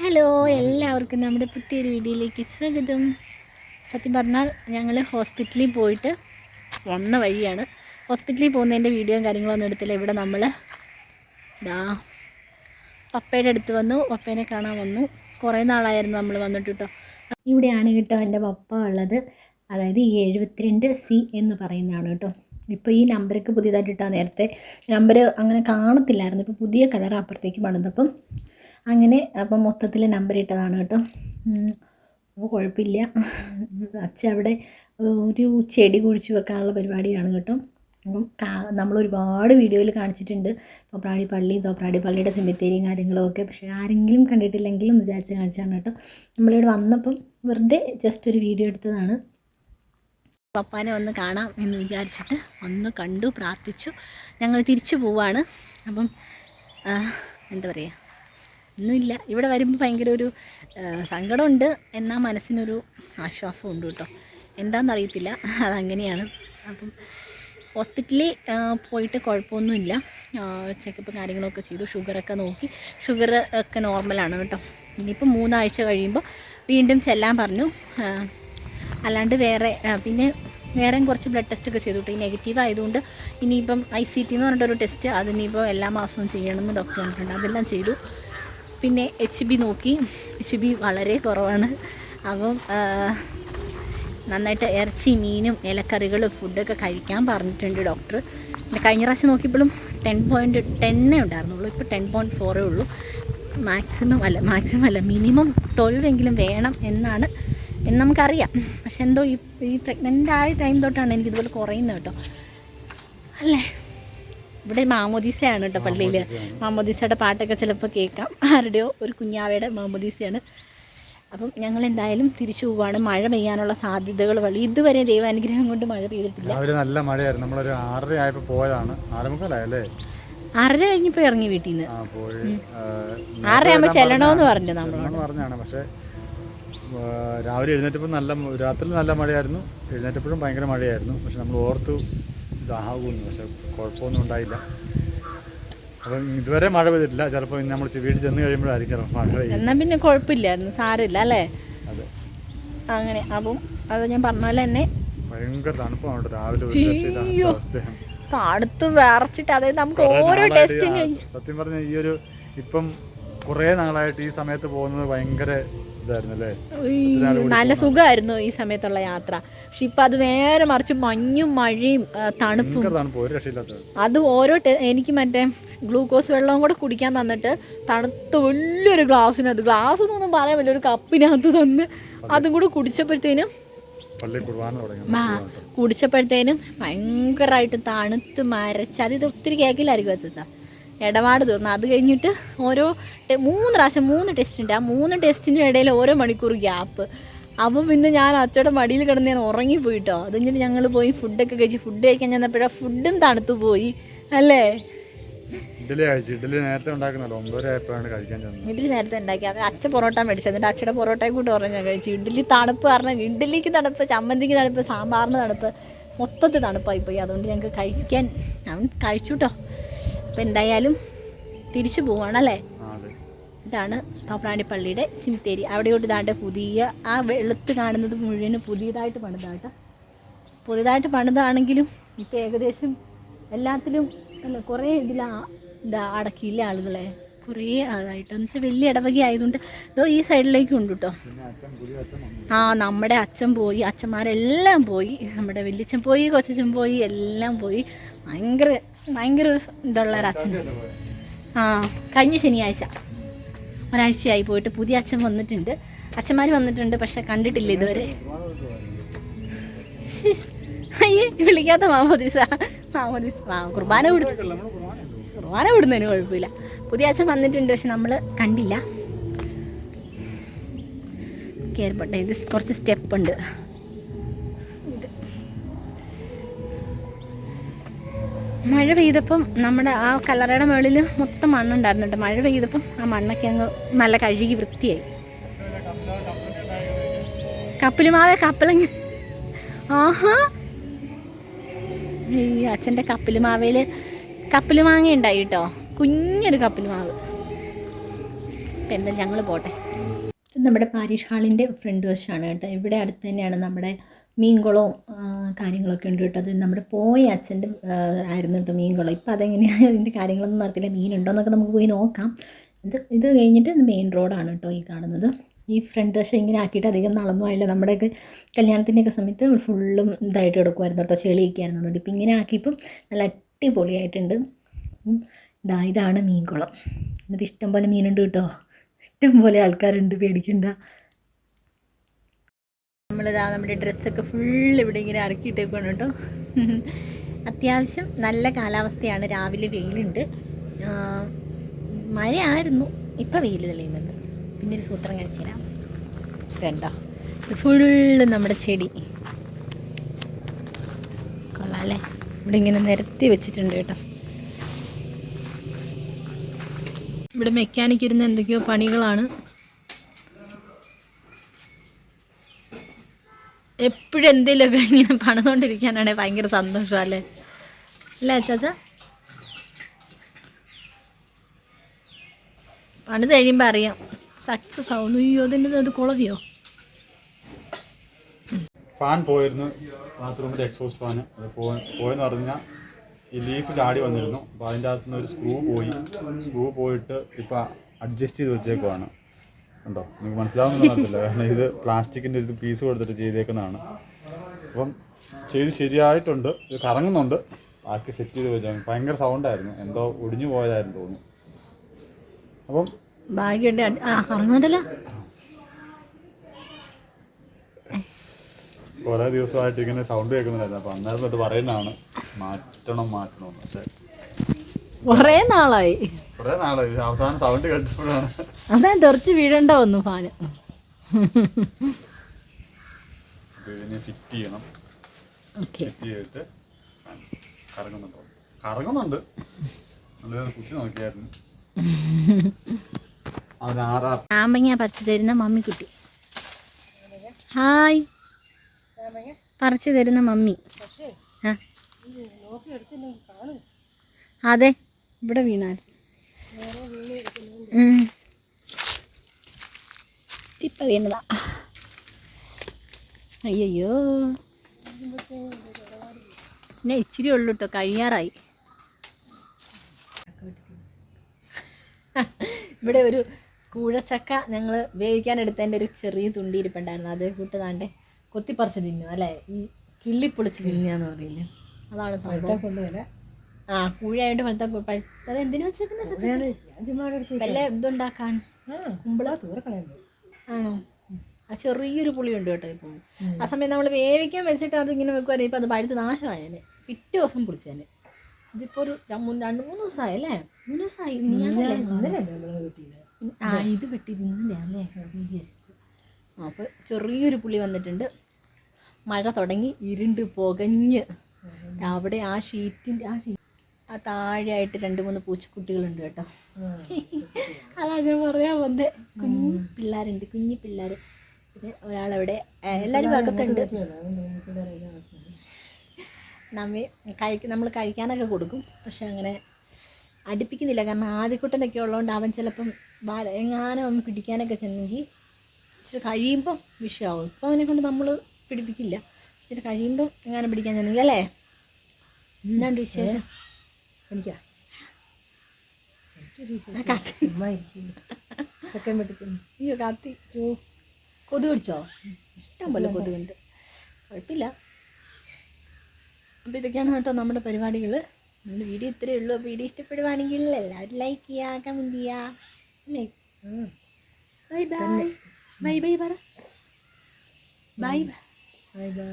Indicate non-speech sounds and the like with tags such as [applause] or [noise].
Hello എല്ലാവർക്കും നമ്മുടെ പുതിയൊരു വീഡിയോയിലേക്ക് സ്വാഗതം. സത്യം പറഞ്ഞാൽ ഞങ്ങൾ ഹോസ്പിറ്റലിൽ പോയിട്ട് വന്ന വഴിയാണ്. ഹോസ്പിറ്റലിൽ പോകുന്നതിന്റെ വീഡിയോയും കാര്യങ്ങളൊന്നും എടുത്തില്ല. ഇവിടെ നമ്മൾ ദാ പപ്പയുടെ അടുത്ത് വന്നു പപ്പേനെ കാണാൻ വന്നു. കുറേ നാളായിരുന്നു നമ്മൾ വന്നിട്ട് കേട്ടോ ഇവിടെയാണ് കേട്ടോ എന്റെ പപ്പ ഉള്ളത്. അതായത് ഈ എഴുപത്തിരണ്ട് സി എന്ന് പറയുന്നതാണ് കേട്ടോ. ഇപ്പോൾ ഈ നമ്പർക്ക് പുതിയതായിട്ട് ഇട്ടാൽ നേരത്തെ. നമ്പർ അങ്ങനെ കാണത്തില്ലായിരുന്നു. ഇപ്പോൾ പുതിയ കളർ അപ്പുറത്തേക്ക് പണിതപ്പം. അങ്ങനെ അപ്പം മൊത്തത്തിൽ നമ്പർ ഇട്ടതാണ് കേട്ടോ. അപ്പോൾ കുഴപ്പമില്ല അച്ഛൻ അവിടെ ഒരു ചെടി കുഴിച്ച് വെക്കാനുള്ള പരിപാടിയാണ് കേട്ടോ. അപ്പം നമ്മൾ ഒരുപാട് വീഡിയോയിൽ കാണിച്ചിട്ടുണ്ട്. തോപ്രാടി പള്ളി തോപ്രാടി പള്ളിയുടെ സെമിത്തേരിയും കാര്യങ്ങളും ഒക്കെ. പക്ഷേ ആരെങ്കിലും കണ്ടിട്ടില്ലെങ്കിലും വിചാരിച്ച് കാണിച്ചാണ് കേട്ടോ. നമ്മളിവിടെ വന്നപ്പം വെറുതെ ജസ്റ്റ് ഒരു വീഡിയോ എടുത്തതാണ്. പപ്പാനെ ഒന്ന് കാണാം എന്ന് വിചാരിച്ചിട്ട് ഒന്ന് കണ്ടു പ്രാർത്ഥിച്ചു. ഞങ്ങൾ തിരിച്ചു പോവാണ്. അപ്പം എന്താ പറയുക ഒന്നുമില്ല. ഇവിടെ വരുമ്പോൾ ഭയങ്കര ഒരു സങ്കടമുണ്ട്. എന്നാൽ മനസ്സിനൊരു ആശ്വാസമുണ്ട് കേട്ടോ. എന്താണെന്നറിയത്തില്ല അതങ്ങനെയാണ്. അപ്പം ഹോസ്പിറ്റലിൽ പോയിട്ട് കുഴപ്പമൊന്നുമില്ല. ചെക്കപ്പ് കാര്യങ്ങളൊക്കെ ചെയ്തു. ഷുഗറൊക്കെ നോക്കി. ഷുഗർ ഒക്കെ നോർമലാണ് കേട്ടോ. ഇനിയിപ്പോൾ മൂന്നാഴ്ച കഴിയുമ്പോൾ വീണ്ടും ചെല്ലാൻ പറഞ്ഞു. അല്ലാണ്ട് വേറെ പിന്നെ വേറെയും കുറച്ച് ബ്ലഡ് ടെസ്റ്റ് ഒക്കെ ചെയ്തു ഈ നെഗറ്റീവ് ആയതുകൊണ്ട് ഇനിയിപ്പം ഐ സി ടി എന്ന് പറഞ്ഞിട്ടൊരു ടെസ്റ്റ് അതിനിപ്പോൾ എല്ലാ മാസവും ചെയ്യണമെന്ന് ഡോക്ടർ പറഞ്ഞിട്ടുണ്ട്. അതെല്ലാം ചെയ്തു. പിന്നെ എച്ച് ബി നോക്കി. എച്ച് ബി വളരെ കുറവാണ്. അപ്പം നന്നായിട്ട് ഇറച്ചി മീനും ഇലക്കറികളും ഫുഡൊക്കെ കഴിക്കാൻ പറഞ്ഞിട്ടുണ്ട് ഡോക്ടർ പിന്നെ കഴിഞ്ഞ പ്രാവശ്യം നോക്കിയപ്പോഴും ടെൻ പോയിന്റ് ടെന്നേ ഉണ്ടായിരുന്നുള്ളൂ. ഇപ്പോൾ ടെൻ പോയിന്റ് ഫോറേ ഉള്ളൂ. മാക്സിമം അല്ല മാക്സിമം അല്ല മിനിമം ട്വൽവ് എങ്കിലും വേണം എന്നാണ് എന്ന് നമുക്കറിയാം. പക്ഷെ എന്തോ ഈ ഈ പ്രഗ്നന്റ് ആയ ടൈം തൊട്ടാണ് എനിക്കിതുപോലെ കുറയുന്നത് കേട്ടോ. അല്ലേ? ഇവിടെ മാമോദീസയാണ് കേട്ടോ പള്ളിയിൽ മാമോദീസയുടെ പാട്ടൊക്കെ ചിലപ്പോൾ കേൾക്കാം. ആരുടെയോ ഒരു കുഞ്ഞാവയുടെ മാമോദീസയാണ്. അപ്പം ഞങ്ങൾ എന്തായാലും തിരിച്ചു പോവാണ്. മഴ പെയ്യാനുള്ള സാധ്യതകൾ വഴി. ഇതുവരെ ദൈവാനുഗ്രഹം കൊണ്ട് മഴ പെയ്തിട്ടില്ല. രാവിലെ നല്ല മഴയായിരുന്നു. നമ്മളൊരു ആറര ആയപ്പോൾ പോയതാണ്. ആറേമുക്കാലായല്ലേ? ആറര കഴിഞ്ഞപ്പോൾ ഇറങ്ങി വീട്ടിൽ നിന്ന് ആറരയാകുമ്പോൾ ആറര ചെല്ലണമെന്ന് പറഞ്ഞു നമ്മൾ പറഞ്ഞാണ്. പക്ഷേ രാവിലെ എഴുന്നേറ്റപ്പോൾ നല്ല രാത്രി നല്ല മഴയായിരുന്നു. എഴുന്നേറ്റപ്പോഴും ഭയങ്കര മഴയായിരുന്നു. പക്ഷെ നമ്മൾ ഓർത്തു ഇതാകുമെന്ന് പക്ഷെ കുഴപ്പമൊന്നും ഉണ്ടായില്ല അപ്പം ഇതുവരെ മഴ പെയ്തിട്ടില്ല. ചിലപ്പോൾ ഇന്ന് നമ്മൾ വീട്ടിൽ ചെന്ന് കഴിയുമ്പോഴായിരിക്കും മഴ പെയ്യും. എന്നാൽ പിന്നെ കുഴപ്പമില്ലായിരുന്നു. സാരമില്ല അല്ലേ? അതെ. അങ്ങനെ. അപ്പം അത് ഞാൻ പറഞ്ഞ പോലെ തന്നെ ഭയങ്കര തണുപ്പാണ് രാവിലെ തണുത്ത് വിറച്ചിട്ട് അതായത് നമുക്ക് ഓരോ നാളായിട്ട് ടെസ്റ്റും ആ, കഴിഞ്ഞ് സത്യം പറഞ്ഞ ഈ ഒരു ഇപ്പം കുറേ നാളായിട്ട് ഈ സമയത്ത് പോകുന്നത് ഭയങ്കര നല്ല സുഖമായിരുന്നു ഈ സമയത്തുള്ള യാത്ര. പക്ഷെ ഇപ്പൊ അത് വേറെ മറിച്ച് മഞ്ഞും മഴയും തണുപ്പും. അത് ഓരോ എനിക്ക് മറ്റേ ഗ്ലൂക്കോസ് വെള്ളവും കൂടെ കുടിക്കാൻ തന്നിട്ട് തണുത്ത വലിയൊരു ഗ്ലാസ്സിനകത്ത് ഗ്ലാസ് എന്നൊന്നും പറയാൻ പറ്റില്ല ഒരു കപ്പിനകത്ത് തന്ന് അതും കൂടെ കുടിച്ചപ്പോഴത്തേനും കുടിച്ചപ്പോഴത്തേനും ഭയങ്കരമായിട്ട് തണുത്ത് മരച്ച് അത് ഇത് ഒത്തിരി കേക്കിലായിരിക്കും എത്തുക ഇടപാട് തീർന്നു. അത് കഴിഞ്ഞിട്ട് ഓരോ മൂന്ന് പ്രാവശ്യം മൂന്ന് ടെസ്റ്റ് ഉണ്ട്. ആ മൂന്ന് ടെസ്റ്റിന്റെ ഇടയിൽ ഓരോ മണിക്കൂർ ഗ്യാപ്പ് അപ്പം പിന്നെ ഞാൻ അച്ചയുടെ മടിയിൽ കിടന്ന് ഞാൻ ഉറങ്ങിപ്പോയിട്ടോ അത് കഴിഞ്ഞിട്ട് ഞങ്ങൾ പോയി ഫുഡൊക്കെ കഴിച്ച് ഫുഡ് കഴിക്കാൻ ചെന്നപ്പോഴാണ് ഫുഡും തണുത്തു പോയി. അല്ലേ? ഇഡ്ഡലി കഴിച്ചു. ഇഡ്ഡലി നേരത്തെ ഉണ്ടാക്കുന്നല്ലോ. ഒമ്പതര ആയപ്പോഴാണ് കഴിക്കാൻ ചെന്നത്. ഇഡ്ഡലി നേരത്തെ ഉണ്ടാക്കി. അത് അച്ഛ പൊറോട്ട മേടിച്ചു. എന്നിട്ട് അച്ഛയുടെ പൊറോട്ടയും കൂട്ടി ഉറങ്ങി ഞാൻ കഴിച്ചു. ഇഡ്ഡലി തണുപ്പ് കാരണം ഇഡ്ഡലിക്ക് തണുപ്പ് ചമ്മന്തിക്ക് തണുപ്പ് സാമ്പാറിന് തണുപ്പ് മൊത്തത്തിൽ തണുപ്പായി പോയി. അതുകൊണ്ട് ഞങ്ങൾക്ക് കഴിക്കാൻ ഞാൻ കഴിച്ചു അപ്പോൾ എന്തായാലും തിരിച്ചു പോവാണ് അല്ലേ? ഇതാണ് തോപ്രാണ്ടി പള്ളിയുടെ സിമിത്തേരി അവിടെയോട്ട് ഇതാണ്ട് പുതിയ ആ വെളുത്ത് കാണുന്നത് മുഴുവനും പുതിയതായിട്ട് പണിതാട്ട. പുതിയതായിട്ട് പണിതാണെങ്കിലും ഇപ്പം ഏകദേശം എല്ലാത്തിലും അല്ല കുറേ ഇതിലാ ഇതാ അടക്കിയില്ല ആളുകളെ? കുറേ ആളായിട്ട് എന്ന് വെച്ചാൽ വലിയ ഇടവകി ആയതുകൊണ്ട് ഇതോ ഈ സൈഡിലേക്ക് ഉണ്ട് കേട്ടോ ആ നമ്മുടെ അച്ഛൻ പോയി. അച്ഛന്മാരെല്ലാം പോയി. നമ്മുടെ വലിയച്ഛൻ പോയി കൊച്ചച്ഛൻ പോയി എല്ലാം പോയി. ഭയങ്കര ഭയങ്കര ഇതുള്ള ഒരു അച്ഛൻ. ആ കഴിഞ്ഞ ശനിയാഴ്ച ഒരാഴ്ചയായി പോയിട്ട് പുതിയ അച്ഛൻ വന്നിട്ടുണ്ട്. അച്ഛന്മാർ വന്നിട്ടുണ്ട് പക്ഷെ കണ്ടിട്ടില്ല ഇതുവരെ. അയ്യേ വിളിക്കാത്ത മാമോദീസ. മാമോദീസ ആ കുർബാന വിടുന്നു കുർബാന വിടുന്നതിന് കുഴപ്പമില്ല. പുതിയ അച്ഛൻ വന്നിട്ടുണ്ട് പക്ഷെ നമ്മൾ കണ്ടില്ല. കയറിപ്പോട്ടെ ഇത് കുറച്ച് സ്റ്റെപ്പ് ഉണ്ട് മഴ പെയ്തപ്പം നമ്മുടെ ആ കല്ലറയുടെ മുകളിൽ മൊത്തം മണ്ണുണ്ടായിരുന്നു മഴ പെയ്തപ്പം ആ മണ്ണൊക്കെ അങ്ങ് നല്ല കഴുകി വൃത്തിയായി. കപ്പിലുമാവേ കപ്പലങ്ങ ആഹാ. ഈ അച്ഛന്റെ കപ്പിലുമാവയിൽ കപ്പിലുമാങ്ങ ഉണ്ടായി കേട്ടോ. കുഞ്ഞൊരു കപ്പിലുമാവ് അപ്പം എന്താ ഞങ്ങൾ പോട്ടെ. നമ്മുടെ പാരീഷ് ഹാളിന്റെ ഫ്രണ്ട് വശമാണ് കേട്ടോ. ഇവിടെ അടുത്ത് തന്നെയാണ് നമ്മുടെ മീൻകുളവും കാര്യങ്ങളൊക്കെ ഉണ്ട് കേട്ടോ. അത് നമ്മുടെ പോയ അച്ഛന്റെ ആയിരുന്നു കേട്ടോ മീൻകുളം. ഇപ്പം അതെങ്ങനെയാണ് [laughs] അതിന്റെ കാര്യങ്ങളൊന്നും നടത്തില്ല മീനുണ്ടോയെന്നൊക്കെ നമുക്ക് പോയി നോക്കാം. ഇത് ഇത് കഴിഞ്ഞിട്ട് മെയിൻ റോഡാണ് കേട്ടോ ഈ കാണുന്നത്. ഈ ഫ്രണ്ട് വശം ഇങ്ങനെ ആക്കിയിട്ട് അധികം നടന്നു ആയില്ല നമ്മുടെയൊക്കെ കല്യാണത്തിന്റെയൊക്കെ സമയത്ത് ഫുള്ളും ഇതായിട്ട് കിടക്കുമായിരുന്നു കേട്ടോ. ചെളിയൊക്കെ ആയിരുന്നു അതുകൊണ്ട് ഇപ്പം ഇങ്ങനെ ആക്കിയപ്പം നല്ല അടിപൊളിയായിട്ടുണ്ട്. ഇതാ ഇതാണ് മീൻകുളം. എന്നിട്ട് ഇഷ്ടംപോലെ മീനുണ്ട് കേട്ടോ. ഇഷ്ടംപോലെ ആൾക്കാരുണ്ട്. പേടിക്കണ്ട. നമ്മളിതാ നമ്മുടെ ഡ്രസ്സൊക്കെ ഫുൾ ഇവിടെ ഇങ്ങനെ ഇറക്കിയിട്ടേക്കാണ് കേട്ടോ. അത്യാവശ്യം നല്ല കാലാവസ്ഥയാണ്. രാവിലെ വെയിലുണ്ട്. മഴയായിരുന്നു. ഇപ്പം വെയിൽ തെളിയുന്നുണ്ട്. പിന്നെ ഒരു സൂത്രം കഴിച്ചാൽ വേണ്ട. ഫുള്ള് നമ്മുടെ ചെടി. കൊള്ളാം അല്ലേ? ഇവിടെ ഇങ്ങനെ നിരത്തി വെച്ചിട്ടുണ്ട് കേട്ടോ. ഇവിടെ മെക്കാനിക് ഇരുന്ന് എന്തൊക്കെയോ പണികളാണ്. എപ്പോഴും എന്തെങ്കിലുമൊക്കെ ഇങ്ങനെ പണിതുകൊണ്ടിരിക്കാനാണെങ്കിൽ ഭയങ്കര സന്തോഷം അല്ലേ? അല്ലേ അച്ചാച്ച പണിത് കഴിയുമ്പോൾ അറിയാം. സക്സസ് ആവുന്നു. അയ്യോ അതിന്റെ അത് കുളവിയോ? ഫാൻ പോയിരുന്നു. ബാത്റൂമിന്റെ എക്സോസ്റ്റ് ഫാന് പോയെന്ന് പറഞ്ഞാൽ ഈ ലീഫ് ചാടി വന്നിരുന്നു. അപ്പോൾ അതിന്റെ അകത്തുനിന്ന് ഒരു സ്ക്രൂ പോയി. സ്ക്രൂ പോയിട്ട് ഇപ്പോൾ അഡ്ജസ്റ്റ് ചെയ്ത് വെച്ചേക്കുവാണ്. ഉണ്ടോ? നിങ്ങൾക്ക് മനസ്സിലാവുന്നില്ല കാരണം ഇത് പ്ലാസ്റ്റിക്കിന്റെ ഇത് പീസ് കൊടുത്തിട്ട് ചെയ്തേക്കുന്നതാണ്. അപ്പം ചെയ്ത് ശരിയായിട്ടുണ്ട്. ഇത് കറങ്ങുന്നുണ്ട്. ബാക്കി സെറ്റ് ചെയ്ത് വെച്ചാൽ ഭയങ്കര സൗണ്ടായിരുന്നു. എന്തോ ഒടിഞ്ഞു പോയതായിരുന്നു തോന്നുന്നു. അപ്പം ഭാഗ്യമുണ്ട്. അടി- ആ കറങ്ങുന്നുണ്ടല്ലോ കുറേ ദിവസമായിട്ട് ഇങ്ങനെ സൗണ്ട് കേൾക്കുന്നുണ്ടായിരുന്നു. അപ്പം അന്നേരം തൊട്ട് പറയുന്നതാണ് മാറ്റണം മാറ്റണം. പക്ഷേ കുറേ നാളായി. കുറേ നാളായി. അവസാനം സൗണ്ട് കേട്ടപ്പോഴാണ്. അതാ തെറിച്ച് വീഴണ്ട വന്നു ഫാന്. ഫിറ്റ് ചെയ്യണം. ഓക്കെ. ഫിറ്റ് ചെയ്തിട്ട് കറങ്ങുന്നുണ്ടോ. കറങ്ങുന്നുണ്ട്. നല്ല കുത്തി നോക്കിയായിരുന്നു. ചാമ്പങ്ങ പറിച്ചു തരുന്ന മമ്മിക്കുട്ടി ഹായ്. പറിച്ചു തരുന്ന മമ്മി. ആ. അതെ. ഇവിടെ വീണാൽ. ഇപ്പം വീണതാ. അയ്യോ പിന്നെ ഇച്ചിരി ഉള്ളു കേട്ടോ കഴിയാറായി. ഇവിടെ ഒരു കൂഴച്ചക്ക ഞങ്ങൾ വേവിക്കാൻ എടുത്തതിന്റെ ഒരു ചെറിയ തുണ്ടി ഇരിപ്പുണ്ടായിരുന്നു. അതേ കൂട്ട് താണ്ടെ കൊത്തിപ്പറിച്ച് തിന്നു അല്ലേ? ഈ കിള്ളിപ്പൊളിച്ച് തിന്നുകയെന്ന് പറയില്ലേ അതാണ് സംഭവം. ആ കുഴിയായിട്ട് പഴുത്ത പഴുത്തത് എന്തിനു വെച്ചേക്കുന്ന വല്ല ഇതുണ്ടാക്കാൻ? ആണോ? ആ ചെറിയൊരു പുളിയുണ്ട് കേട്ടോ ഇപ്പം. ആ സമയം നമ്മൾ വേവിക്കാൻ വെച്ചിട്ട് അത് ഇങ്ങനെ വെക്കുവാണെങ്കിൽ ഇപ്പം അത് പഴുത്ത് നാശമായേനെ. പിറ്റേ ദിവസം പൊളിച്ചേനെ. ഇതിപ്പോ ഒരു രണ്ട് മൂന്ന് ദിവസമായി അല്ലേ? മൂന്ന് ദിവസമായി? ആ ഇത് വെട്ടി അപ്പൊ അല്ലേ? അപ്പോൾ ചെറിയൊരു പുളി വന്നിട്ടുണ്ട്. മഴ തുടങ്ങി ഇരുണ്ട് പുകഞ്ഞ്. അവിടെ ആ ഷീറ്റിന്റെ ആ ഷീറ്റ് ആ താഴെയായിട്ട് രണ്ട് മൂന്ന് പൂച്ചക്കുട്ടികളുണ്ട് കേട്ടോ. അതാ ഞാൻ പറയാൻ വന്നേ. കുഞ്ഞു പിള്ളേരുണ്ട് കുഞ്ഞു പിള്ളേർ പിന്നെ ഒരാളവിടെ എല്ലാവരും അകത്തുണ്ട് നമ്മ കഴിക്ക നമ്മൾ കഴിക്കാനൊക്കെ കൊടുക്കും. പക്ഷെ അങ്ങനെ അടുപ്പിക്കുന്നില്ല. കാരണം ആദ്യക്കുട്ടനൊക്കെ ഉള്ളതുകൊണ്ട് അവൻ ചിലപ്പം ബാല എങ്ങാനും അവൻ പിടിക്കാനൊക്കെ ചെന്നെങ്കിൽ ഇച്ചിരി കഴിയുമ്പം വിഷയമാവും ഇപ്പം അവനെ കൊണ്ട് നമ്മൾ പിടിപ്പിക്കില്ല. ഇച്ചിരി കഴിയുമ്പം എങ്ങാനും പിടിക്കാൻ ചെന്നെങ്കിൽ അല്ലേ? എന്താണ്ട് വിശേഷം? എനിക്കാ? അയ്യോ കാത്തി. ഓ. കൊതു പിടിച്ചോ? ഇഷ്ടം പോലെ കൊതുകുണ്ട്. കുഴപ്പമില്ല. അപ്പോൾ ഇതൊക്കെയാണ് കേട്ടോ നമ്മുടെ പരിപാടികൾ നമ്മുടെ വീഡിയോ ഇത്രയേ ഉള്ളൂ. അപ്പോൾ വീഡിയോ ഇഷ്ടപ്പെടുവാണെങ്കിൽ എല്ലാവരും ലൈക്ക് ചെയ്യുക കമന്റ് ചെയ്യുക അല്ലേ? ബൈ ബൈ ബൈ ബൈ പറ. Bye bye bye bye